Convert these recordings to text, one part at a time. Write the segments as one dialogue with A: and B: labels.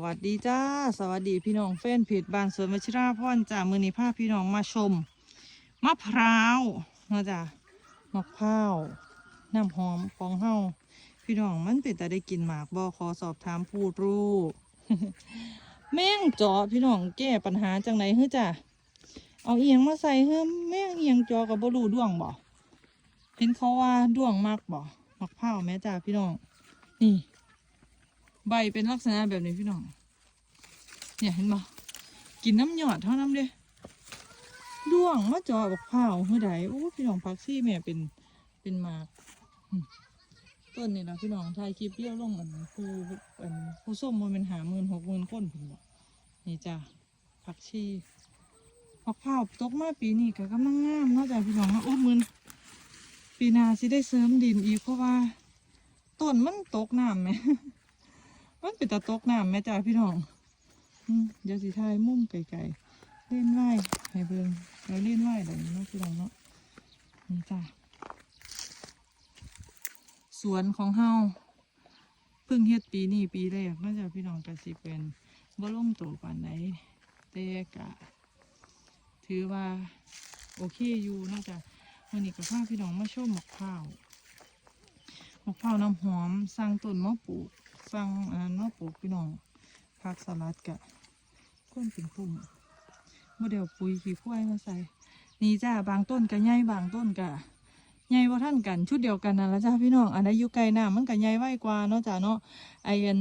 A: สวัสดีจ้า สวัสดีพี่น้องแฟนเพจบ้านสวนวชิราพรจ้ามือนี้พาพี่น้องมาชมมะพร้าวนะจ้ามะพร้าวน้ำหอมของเฮาพี่น้องมันเป็นแต่ได้กินหมากบอขอสอบถามผู้รู้แม่งจาะพี่น้องแก้ปัญหาจังไหนเฮ้จ้าเอาเอียงมาใส่เฮ้แม่งเอียงจอกับบรูด้วงบ่เห็นเขาว่าด้วงมากบ่มะพร้าวแม่จ้าพี่น้องนี่ ใบเป็นลักษณะแบบนี้พี่น้อง เนี่ยเห็นบ่กินน้ำหยอดเท่านั้นเด้ด้วงมาจอบักเผาเมื่อใดโอ้พี่น้องพักซี่แม่เป็นเป็นมากต้นนี่นะพี่น้องถ่ายคลิปเลี้ยวลงอันผู้อันผู้ส้มมันเป็นหาหมื่นหกหมื่นก้นพี่น้องนี่จ้ะผักชีผักเผาวตกมาปีนี้ก็กำลังงามนาะจ้ะพี่น้องนะโอ้มื่นปีนาสิได้เสริมดินอีกเพราะว่าต้นมันตกน้ำไหม มันเป็นตะตกน้ำแม่จ้าพี่น้องเดี๋ยวสิทายมุมไกลๆเล่นไหวให้เบิ่งเราเล่นไหวแบบนี้เนาะพี่น้องเนาะนี่จ้าสวนของเฮาเพิ่งเฮ็ดปีนี้ปีแรกเนาจ้ะพี่น้องก็สิเป็นบ่ลงตัวปานใดแต่กะ ถือว่า โอเคอยู่เนาจะวันนี้ก็พาพี่น้องมาชมมะพร้าวมะพร้าวน้ำหอมสร้างต้นมะปลูก สั่งอันนั้นมาปลูกพี่น้องผักสลัดกะก้นเป็นปุ่มโมเดลปุ๋ยขี้ควายมาใส่ นี่จ้าบางต้นกะใหญ่บางต้นกะใหญ่ว่าท่านกันชุดเดียวกันนั่นละจ้าพี่น้องอันใดอยู่ไกลน้ำมันกะใหญ่ไวกว่าเนาะจ้าเนาะไออัน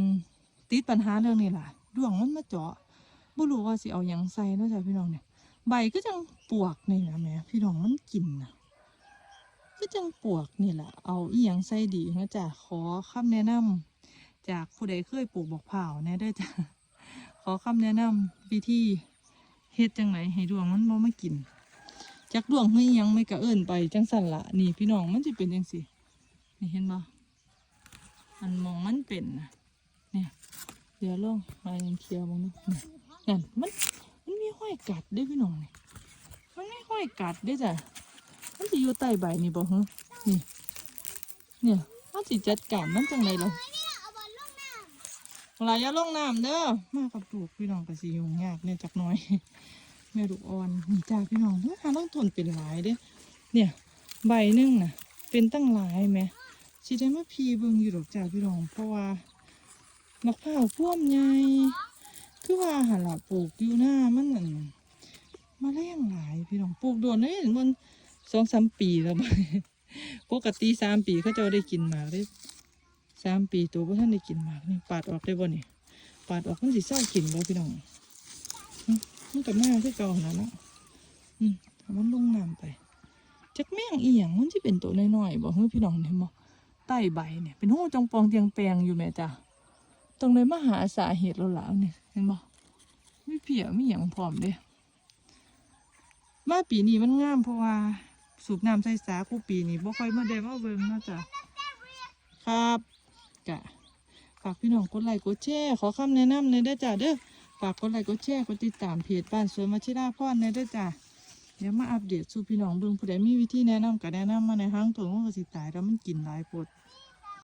A: ติดปัญหาเรื่องนี้ล่ะดวงมันมาเจาะบ่รู้ว่าสิเอาหยังใส่เนาะจ้าพี่น้องเนี่ยใบก็จังปวกนี่นะแม่พี่น้องมันกินนะก็จังปวกนี่แหละเอาอีหยังใส่ดีเนาะจ้าขอคำแนะนำ จากผู้ใดเคยปลูกบอกเผาวแหน่เด้จ้ะขอคำแนะนำวิธีเฮ็ดจังไหนให้ดวงมันบ่มากินจากดวงเฮ้ยยังไม่กระเอินไปจังสันละนี่พี่น้องมันจะเป็นจังสินี่เห็นบ่อันมองมันเป็นนะเนี่ยเดี๋ยวลองมายังเคลียร์มองดูนี่นั่นมันมันมีห้อยกัดด้วยพี่น้องนี่มันไม่ห้อยกัดด้วยจ้ะมันจะอยู่ใต้ใบนี่บ่ฮะนี่เนี่ยเขาสิจัดการมันจังไหนล่ะ เวลาอย่าลงน้ำเด้อมากับลูกพี่น้องก็สิยุ่งยากเนี่ยจักน้อยแม่ลูกอ่อนนี่จ้าพี่น้องหาต้องทนเป็นหลายเด้เนี่ยใบหนึงนะเป็นตั้งหลายแหม่สิได้มาพีเบิ่งอยู่ดอกจ้าพี่น้องเพราะว่ามะพร้าวพ่วมใหญ่คือว่าหันละปลูกอยู่หน้ามันนั่นมาแรงหลายพี่น้องปลูกโดนได้มันสองสามปีแล้วบัดนี้ปกติสามปีเขาจะได้กินมากได้ สามปีตัวพ่ท่านได้กินหมากนี่ปาดออกได้บ่นี่ปาดออกมันสิเศร้ากินบ่พี่น้องมันกับแม่คือเก่าแล้วเนาะอืมมันลงน้ำไปจักแม่งอียงมันสิเป็นตัวน้อยๆบ่เฮ้ยพี่น้องเห็นบ่ใต้ใบเนี่ยเป็นหูจงปองเตียงแปลงอยู่แม่จ้ะตรงเลยมาหาสาเหตุแล้วล่ะเนี่ยเห็นบ่ไม่เพียไม่หยังพร้อมเด้มาปีนี้มันงามเพราะว่าสูบน้ำใส่สาคูปีนี้บ่ค่อยมาได้มาเบิ่งนะจ้ะครับ กะฝากพี่น้องกดไลค์กดแชร์ขอคำแนะนำในอยเด้อจ้าเด้อฝากกดไลค์กดแชร์กดติดตามเพจบ้านสวนมัชิราพรในอยเด้อจ้าเดี๋ยวมาอัปเดตสู่พี่น้องเบิ่งผู้ใดมีวิธีแนะนำก็แนะนำมาในห้างตัวมันก็สิตายแล้วมันกินหลายปวด